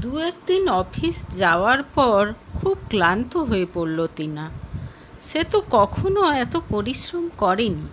দু একদিন অফিস যাওয়ার পর খুব ক্লান্ত হয়ে পড়ল টিনা। সে তো কখনো এত পরিশ্রম করেনি।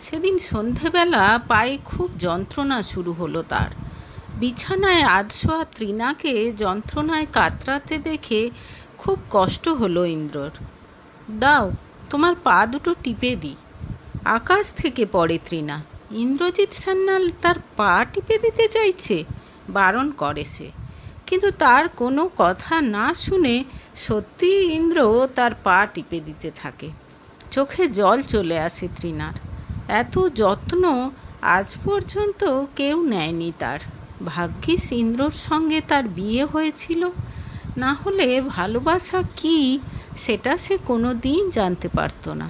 সেদিন সন্ধেবেলা পায়ে খুব যন্ত্রণা শুরু হলো তার। বিছানায় আধশোয়া তৃণাকে যন্ত্রণায় কাতরাতে দেখে খুব কষ্ট হলো ইন্দ্রর। দাও, তোমার পা দুটো টিপে দিই। আকাশ থেকে পড়ে তৃণা ইন্দ্রজিৎ সান্যাল তার পা টিপে দিতে চাইছে? বারণ করে সে। কিন্তু তার কোনো কথা না শুনে সত্যি ইন্দ্র তার পা টিপে দিতে থাকে। চোখে জল চলে আসে তৃণার। এত যত্ন আজ পর্যন্ত কেউ নেয়নি তার। ভাগ্যিস ইন্দ্রর সঙ্গে তার বিয়ে হয়েছিল। না হলে ভালোবাসা কি সেটা সে কোনো দিন জানতে পারতো না।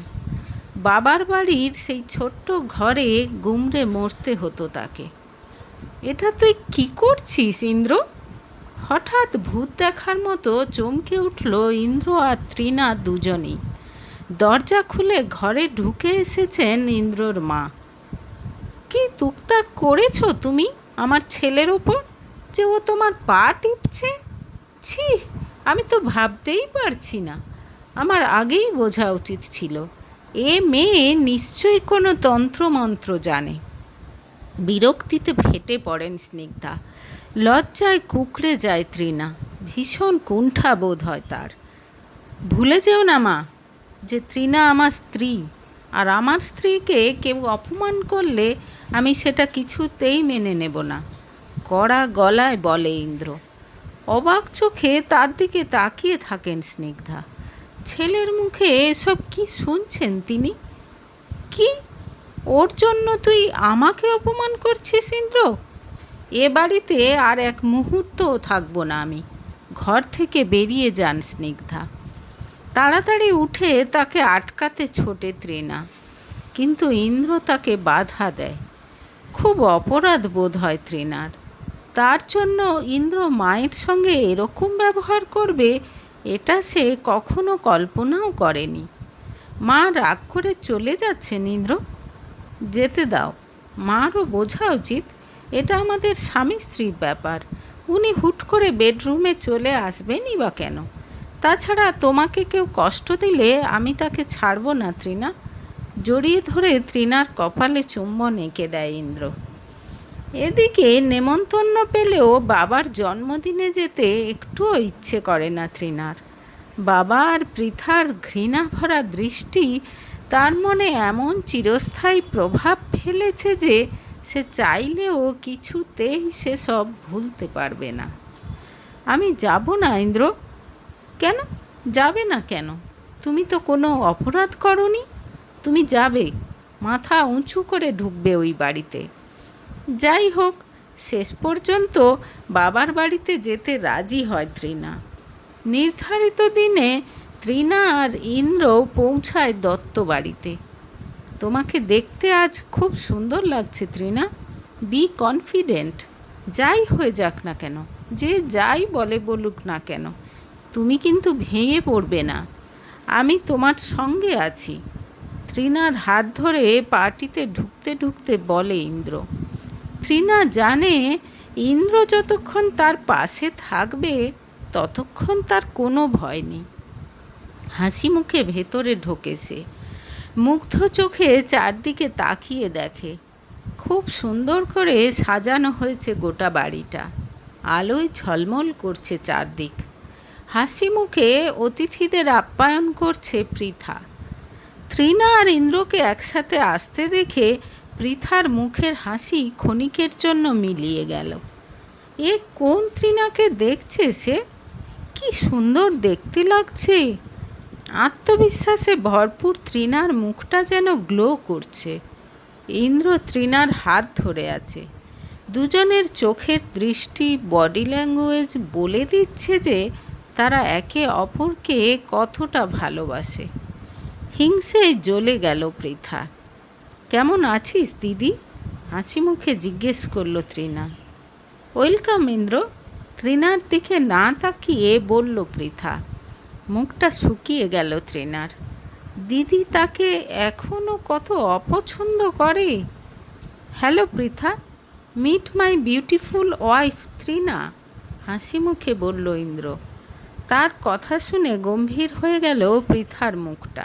বাবার বাড়ির সেই ছোট্ট ঘরে গুমড়ে মরতে হতো তাকে। এটা তুই কি করছিস, ইন্দ্র? হঠাৎ ভূত দেখার মতো চমকে উঠল ইন্দ্র আর তৃণা দুজনেই। দরজা খুলে ঘরে ঢুকে এসেছেন ইন্দ্রর মা। কি তুকতাক করেছ তুমি আমার ছেলের ওপর? যে ও তোমার পা টিপছে? ছি, আমি তো ভাবতেই পারছি না। আমার আগেই বোঝা উচিত ছিল। এ মেয়ে নিশ্চয়ই কোনো তন্ত্রমন্ত্র জানে। বিরক্তিতে ফেটে পড়েন স্নিগ্ধা। লজ্জায় কুকড়ে যায় তৃণা। ভীষণ কুণ্ঠা বোধ হয় তার। ভুলে যেও না মা যে তৃণা আমার স্ত্রী। আর আমার স্ত্রীকে কেউ অপমান করলে আমি সেটা কিছুতেই মেনে নেব না। কড়া গলায় বলে ইন্দ্র। অবাক চোখে তার দিকে তাকিয়ে থাকেন স্নিগ্ধা। ছেলের মুখে এসব কি শুনছেন তিনি? কি ওর জন্য তুই আমাকে অপমান করছিস, ইন্দ্র? এ বাড়িতে আর এক মুহূর্তও থাকব না আমি। ঘর থেকে বেরিয়ে যান স্নিগ্ধা। তাড়াতাড়ি উঠে তাকে আটকাতে ছোটে ত্রেনা কিন্তু ইন্দ্র তাকে বাধা দেয়। খুব অপরাধ বোধ হয় ত্রিনার তার জন্য ইন্দ্র মায়ের সঙ্গে এরকম ব্যবহার করবে, এটা সে কখনো কল্পনাও করেনি। মা রাগ করে চলে যাচ্ছেন, ইন্দ্র? যেতে দাও। মারও বোঝা উচিত, এটা আমাদের স্বামী স্ত্রীর ব্যাপার। উনি হুট করে বেডরুমে চলে আসবেনই বা কেন? তাছাড়া তোমাকে কেউ কষ্ট দিলে আমি তাকে ছাড়বো না ত্রিনা জড়িয়ে ধরে ত্রিনার কপালে চুম্বন এঁকে দেয় ইন্দ্র। এদিকে নেমন্তন্ন পেলেও বাবার জন্মদিনে যেতে একটুও ইচ্ছে করে না ত্রিনার বাবা আর পৃথার ঘৃণা ভরা দৃষ্টি তার মনে এমন চিরস্থায়ী প্রভাব ফেলেছে যে সে চাইলেও কিছুতেই সে সব ভুলতে পারবে না। আমি যাব না, ইন্দ্র। কেন? যাবে না কেন? তুমি তো কোনো অপরাধ করনি। তুমি যাবে, মাথা উঁচু করে ঢুকবে ওই বাড়িতে। যাই হোক, শেষ পর্যন্ত বাবার বাড়িতে যেতে রাজি হয় ত্রিনা। নির্ধারিত দিনে ত্রিনা আর ইন্দ্র পৌঁছায় দত্ত বাড়িতে। তোমাকে দেখতে আজ খুব সুন্দর লাগছে ত্রিনা। বি কনফিডেন্ট যাই হয়ে যাক না কেন, যে যাই বলে বলুক না কেন, তুমি কিন্তু ভেঙে পড়বে না। আমি তোমার সঙ্গে আছি। ত্রিনার হাত ধরে পার্টিতে ঢুকতে ঢুকতে বলে ইন্দ্র। ত্রিনা জানে ইন্দ্র যতক্ষণ তার পাশে থাকবে, ততক্ষণ তার কোনো ভয় নেই। হাসি মুখে ভেতরে ঢোকে সে মুগ্ধ চোখে চারদিকে তাকিয়ে দেখে। খুব সুন্দর করে সাজানো হয়েছে গোটা বাড়িটা। আলোয় ঝলমল করছে চারদিক। হাসি মুখে অতিথিদের আপ্যায়ন করছে পৃথা। তৃণা আর ইন্দ্রকে একসাথে আসতে দেখে পৃথার মুখের হাসি ক্ষণিকের জন্য মিলিয়ে গেল। এ কোন তৃণাকে দেখছে সে? কি সুন্দর দেখতে লাগছে। আত্মবিশ্বাসে ভরপুর তৃণার মুখটা যেন গ্লো করছে। ইন্দ্র তৃণার হাত ধরে আছে। দুজনের চোখের দৃষ্টি বডি ল্যাঙ্গুয়েজ বলে দিচ্ছে যে তারা একে অপরকে কতটা ভালোবাসে। হিংসে জ্বলে গেল পৃথা। কেমন আছিস, দিদি? হাসি মুখে জিজ্ঞেস করল তৃণা। ওয়েলকাম, ইন্দ্র। তৃণার দিকে না তাকিয়ে বলল পৃথা। মুখটা শুকিয়ে গেল ত্রিনার। দিদি তাকে এখনও কত অপছন্দ করে। Hello Pritha meet my beautiful wife Trina, হাসি মুখে বলল ইন্দ্র। তার কথা শুনে গম্ভীর হয়ে গেল পৃথার মুখটা।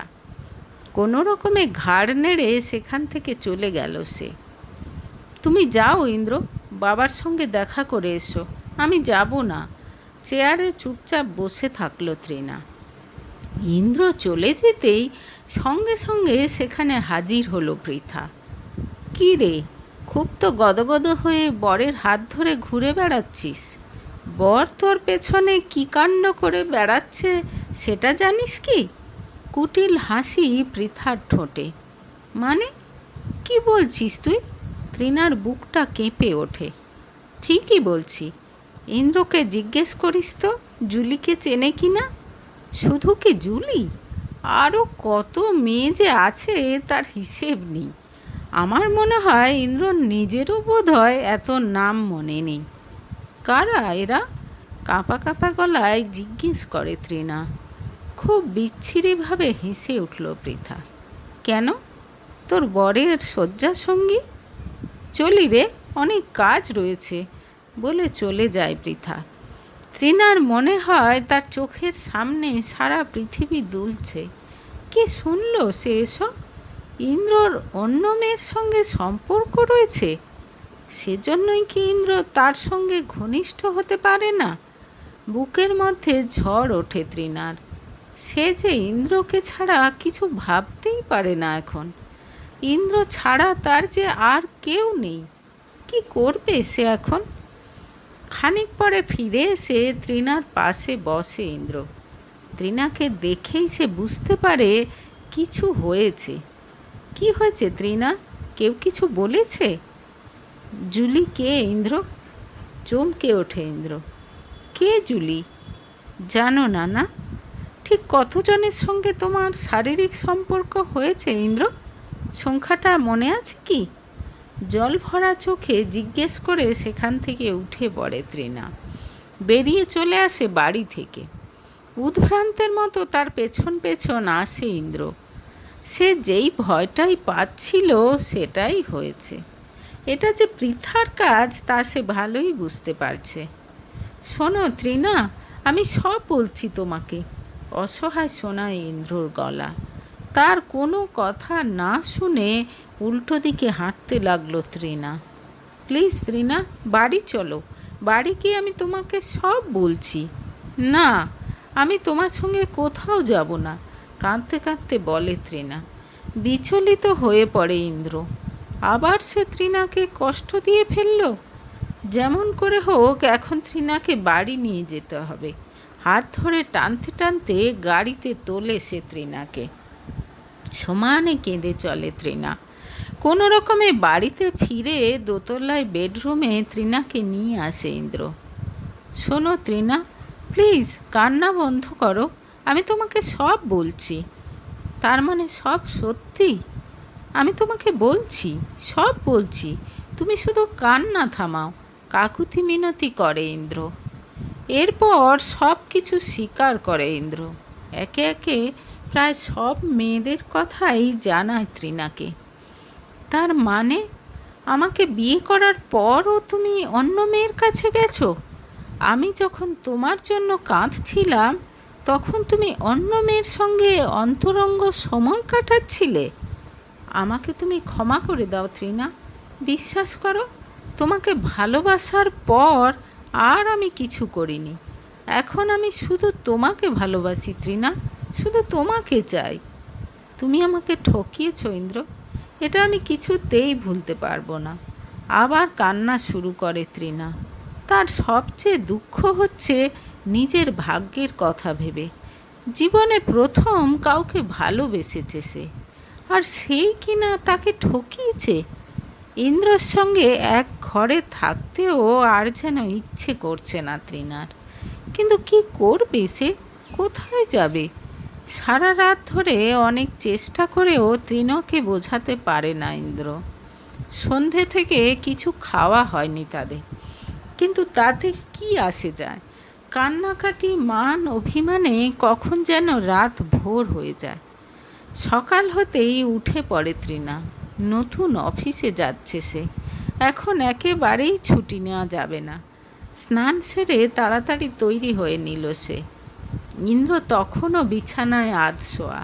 কোনো রকমে ঘাড় নেড়ে সেখান থেকে চলে গেল সে। তুমি যাও ইন্দ্র, বাবার সঙ্গে দেখা করে এসো। আমি যাব না। চেয়ারে চুপচাপ বসে থাকল ত্রিনা। ইন্দ্র চলে যেতেই সঙ্গে সঙ্গে সেখানে হাজির হলো পৃথা। কী রে, খুব তো গদগদ হয়ে বরের হাত ধরে ঘুরে বেড়াচ্ছিস। বর তোর পেছনে কী কাণ্ড করে বেড়াচ্ছে সেটা জানিস কি? কুটিল হাসি পৃথার ঠোঁটে। মানে? কি বলছিস তুই? ত্রিনার বুকটা কেঁপে ওঠে। ঠিকই বলছি ইন্দ্রকে জিজ্ঞেস করিস তো, জুলিকে চেনে কি না শুধু কি জুলি? আরও কত মেয়ে যে আছে তার হিসেব নেই। আমার মনে হয় ইন্দ্র নিজেরও বোধ হয় এত নাম মনে নেই। কারা এরা? কাঁপা কাঁপা গলায় জিজ্ঞেস করে ত্রিনা খুব বিচ্ছিরিভাবে হেসে উঠল পৃথা। কেন? তোর বরের শয্যা সঙ্গী চলি রে, অনেক কাজ রয়েছে। বলে চলে যায় পৃথা। ত্রিনার মনে হয় তার চোখের সামনে সারা পৃথিবী দুলছে। কে শুনল সে এসব? ইন্দ্রর অন্য মেয়ের সঙ্গে সম্পর্ক রয়েছে? সেজন্যই কি ইন্দ্র তার সঙ্গে ঘনিষ্ঠ হতে পারে না? বুকের মধ্যে ঝড় ওঠে ত্রিনার সে যে ইন্দ্রকে ছাড়া কিছু ভাবতেই পারে না এখন। ইন্দ্র ছাড়া তার যে আর কেউ নেই। কি করবে সে এখন? খানিক পরে ফিরে এসে ত্রিনার পাশে বসে ইন্দ্র। ত্রিনাকে দেখেই সে বুঝতে পারে কিছু হয়েছে। কি হয়েছে ত্রিনা? কেউ কিছু বলেছে? জুলি কে ইন্দ্র? চমকে ওঠে ইন্দ্র। কে জুলি? জানো না না ঠিক কতজনের সঙ্গে তোমার শারীরিক সম্পর্ক হয়েছে ইন্দ্র? সংখ্যাটা মনে আছে কি? জল ভরা চোখে জিজ্ঞেস করে সেখান থেকে উঠে পড়ে ত্রিনা বেরিয়ে চলে আসে বাড়ি থেকে। উদ্ভ্রান্তের মতো তার পেছন পেছন আসে ইন্দ্র। সে যেই ভয়টাই পাচ্ছিল সেটাই হয়েছে। এটা যে পৃথার কাজ তা সে ভালোই বুঝতে পারছে। শোনো ত্রিনা আমি সব বলছি তোমাকে। অসহায় শোনায় ইন্দ্রর গলা। তার কোনো কথা না শুনে উল্টো দিকে হাঁটতে লাগল ত্রিনা প্লিজ ত্রিনা বাড়ি চলো। বাড়ি গিয়ে আমি তোমাকে সব বলছি। না, আমি তোমার সঙ্গে কোথাও যাব না, কাঁদতে কাঁদতে বলে ত্রিনা বিচলিত হয়ে পড়ে ইন্দ্র। আবার সে ত্রিনাকে কষ্ট দিয়ে ফেলল? যেমন করে হোক, এখন ত্রিনাকে বাড়ি নিয়ে যেতে হবে। হাত ধরে টানতে টানতে গাড়িতে তোলে সে ত্রিনাকে সমানে কেঁদে চলে ত্রিনা কোনো রকমে বাড়িতে ফিরে দোতলায় বেডরুমে ত্রিনাকে নিয়ে আসে ইন্দ্র। শোনো ত্রিনা, প্লিজ কান্না বন্ধ করো, আমি তোমাকে সব বলছি। তার মানে সব সত্যি? আমি তোমাকে বলছি, সব বলছি, তুমি শুধু কান্না থামাও, কাকুতি মিনতি করে ইন্দ্র। এরপর সব কিছু স্বীকার করে ইন্দ্র। একে একে প্রায় সব মেয়েদের কথাই জানায় ত্রিনাকে। তার মানে? আমাকে বিয়ে করার পরও তুমি অন্য মেয়ের কাছে গেছো? আমি যখন তোমার জন্য কাঁদছিলাম, তখন তুমি অন্য মেয়ের সঙ্গে অন্তরঙ্গ সময় কাটাচ্ছিলে। আমাকে তুমি ক্ষমা করে দাও ত্রিনা বিশ্বাস করো, তোমাকে ভালোবাসার পর আর আমি কিছু করিনি। এখন আমি শুধু তোমাকে ভালোবাসি ত্রিনা শুধু তোমাকে চাই। তুমি আমাকে ঠকিয়েছ, ইন্দ্র। এটা আমি কিছুতেই ভুলতে পারব না। আবার কান্না শুরু করে ত্রিনা তার সবচেয়ে দুঃখ হচ্ছে নিজের ভাগ্যের কথা ভেবে। জীবনে প্রথম কাউকে ভালোবেসেছে সে। আর সেই কিনা তাকে ঠকিয়েছে? ইন্দ্রর সঙ্গে এক ঘরে থাকতেও আর যেন ইচ্ছে করছে না ত্রিনার কিন্তু কি করবে সে? কোথায় যাবে? সারা রাত ধরে অনেক চেষ্টা করেও তৃণকে বোঝাতে পারে না ইন্দ্র। সন্ধে থেকে কিছু খাওয়া হয়নি তাদের। কিন্তু তাতে কি আসে যায়? কান্নাকাটি, মান অভিমানে কখন যেন রাত ভোর হয়ে যায়। সকাল হতেই উঠে পড়ে তৃণা। নতুন অফিসে যাচ্ছে সে। এখন একেবারেই ছুটি নেওয়া যাবে না। স্নান সেরে তাড়াতাড়ি তৈরি হয়ে নিল সে। ইন্দ্র তখনও বিছানায় আধ শোয়া।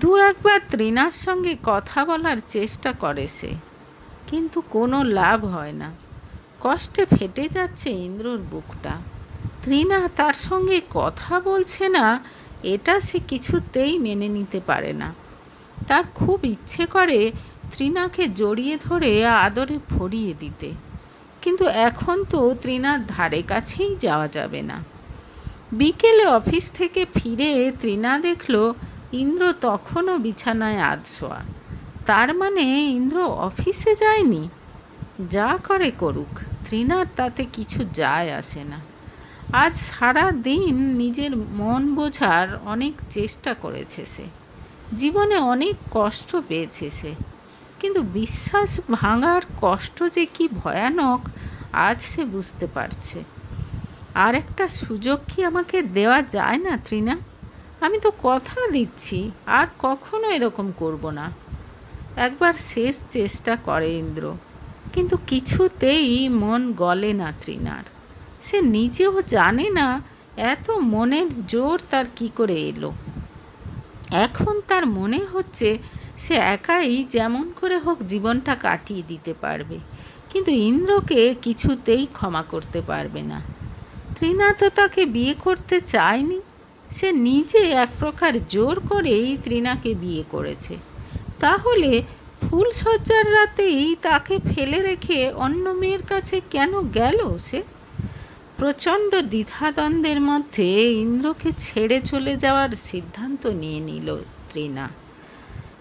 দু একবার তৃণার সঙ্গে কথা বলার চেষ্টা করে সে, কিন্তু কোনো লাভ হয় না। কষ্টে ফেটে যাচ্ছে ইন্দ্রর বুকটা। তৃণা তার সঙ্গে কথা বলছে না, এটা সে কিছুতেই মেনে নিতে পারে না। তার খুব ইচ্ছে করে তৃণাকে জড়িয়ে ধরে আদরে ভরিয়ে দিতে, কিন্তু এখন তো তৃণার ধারে কাছেই যাওয়া যাবে না। বিকেলে অফিস থেকে ফিরে তৃণা দেখল ইন্দ্র তখনও বিছানায় আধশোয়া তার মানে ইন্দ্র অফিসে যায়নি? যা করে করুক, তৃণার তাতে কিছু যায় আসে না। আজ সারা দিন নিজের মন বোঝার অনেক চেষ্টা করেছে সে। জীবনে অনেক কষ্ট পেয়েছে সে। কিন্তু বিশ্বাস ভাঙার কষ্ট যে কি ভয়ানক, আজ সে বুঝতে পারছে। আর একটা সুযোগ কি আমাকে দেওয়া যায় না, তৃণা? আমি তো কথা দিচ্ছি, আর কখনো এরকম করব না। একবার শেষ চেষ্টা করে ইন্দ্র। কিন্তু কিছুতেই মন গলে না তৃণার। সে নিজেও জানে না, এত মনের জোর তার কি করে এলো। এখন তার মনে হচ্ছে সে একাই যেমন করে হোক জীবনটা কাটিয়ে দিতে পারবে। কিন্তু ইন্দ্রকে কিছুতেই ক্ষমা করতে পারবে না। তৃণা তো তাকে বিয়ে করতে চায়নি। সে নিজে এক প্রকার জোর করেই তৃণাকে বিয়ে করেছে। তাহলে ফুলসজ্জার রাতেই তাকে ফেলে রেখে অন্য মেয়ের কাছে কেন গেল সে? প্রচণ্ড দ্বিধাদ্বন্দ্বের মধ্যে ইন্দ্রকে ছেড়ে চলে যাওয়ার সিদ্ধান্ত নিয়ে নিল তৃণা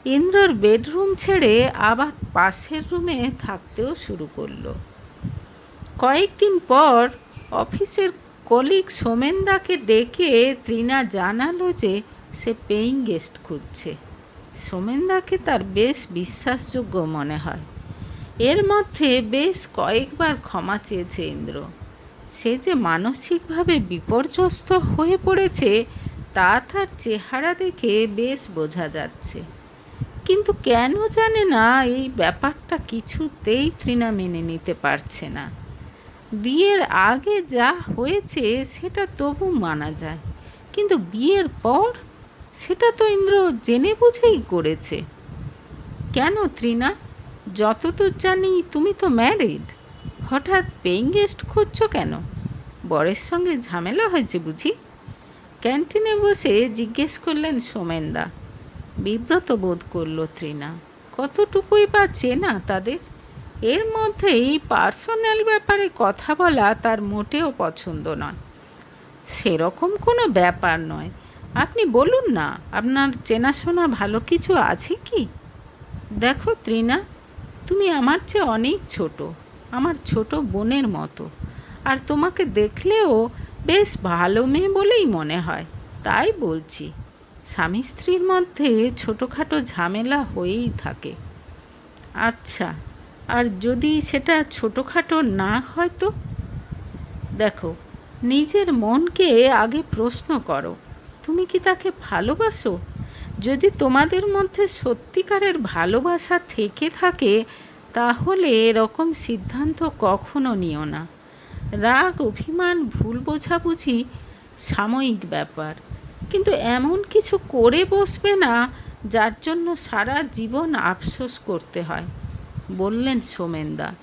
ইন্দ্রর বেডরুম ছেড়ে আবার পাশের রুমে থাকতেও শুরু করল। কয়েকদিন পর অফিসের কলিগ সোমেনদাকে ডেকে তৃণা জানালো যে সে পেইং গেস্ট খুঁজছে। সোমেনদাকে তার বেশ বিশ্বাসযোগ্য মনে হয়। এর মধ্যে বেশ কয়েকবার ক্ষমা চেয়েছে ইন্দ্র। সে যে মানসিকভাবে বিপর্যস্ত হয়ে পড়েছে, তা তার চেহারা দেখে বেশ বোঝা যাচ্ছে। কিন্তু কেন জানে না, এই ব্যাপারটা কিছুতেই তৃণা মেনে নিতে পারছে না। বিয়ের আগে যা হয়েছে সেটা তবু মানা যায়। কিন্তু বিয়ের পর সেটা তো ইন্দ্র জেনে বুঝেই করেছে। কেন তৃণা? যতদূর জানি তুমি তো ম্যারিড হঠাৎ পেইং গেস্ট খুঁজছো কেন? বরের সঙ্গে ঝামেলা হয়েছে বুঝি? ক্যান্টিনে বসে জিজ্ঞেস করলেন সোমেনদা। বিব্রত বোধ করল তৃণা। কতটুকুই বা চেনা তাদের? এর মধ্যেই পার্সোনাল ব্যাপারে কথা বলা তার মোটেও পছন্দ নয়। সেরকম কোনো ব্যাপার নয়। আপনি বলুন না, আপনার চেনাশোনা ভালো কিছু আছে কি? দেখো ত্রিনা, তুমি আমার চেয়ে অনেক ছোট, আমার ছোট বোনের মতো। আর তোমাকে দেখলেও বেশ ভালো মেয়ে বলেই মনে হয়, তাই বলছি। স্বামী স্ত্রীর মধ্যে ছোটোখাটো ঝামেলা হয়েই থাকে। আচ্ছা আর যদি সেটা ছোটোখাটো না হয় তো? দেখো, নিজের মনকে আগে প্রশ্ন করো, তুমি কি তাকে ভালোবাসো? যদি তোমাদের মধ্যে সত্যিকারের ভালোবাসা থেকে থাকে, তাহলে এরকম সিদ্ধান্ত কখনো নিও না। রাগ, অভিমান, ভুল বোঝাবুঝি সাময়িক ব্যাপার। কিন্তু এমন কিছু করে বসবে না, যার জন্য সারা জীবন আফসোস করতে হয়। বললেন সোমেনদা।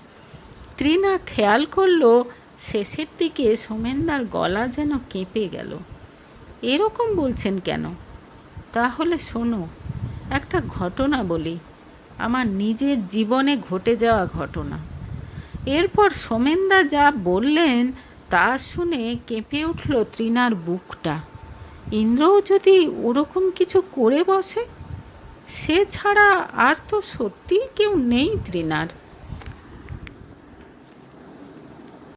ত্রিনা খেয়াল করল, শেষের দিকে সোমেনদার গলা যেন কেঁপে গেল। এরকম বলছেন কেন? তাহলে শোনো, একটা ঘটনা বলি। আমার নিজের জীবনে ঘটে যাওয়া ঘটনা। এরপর সোমেনদা যা বললেন, তা শুনে কেঁপে উঠল তৃণার বুকটা। ইন্দ্রও যদি ওরকম কিছু করে বসে সে ছাড়া আর তো সত্যিই কেউ নেই তৃণার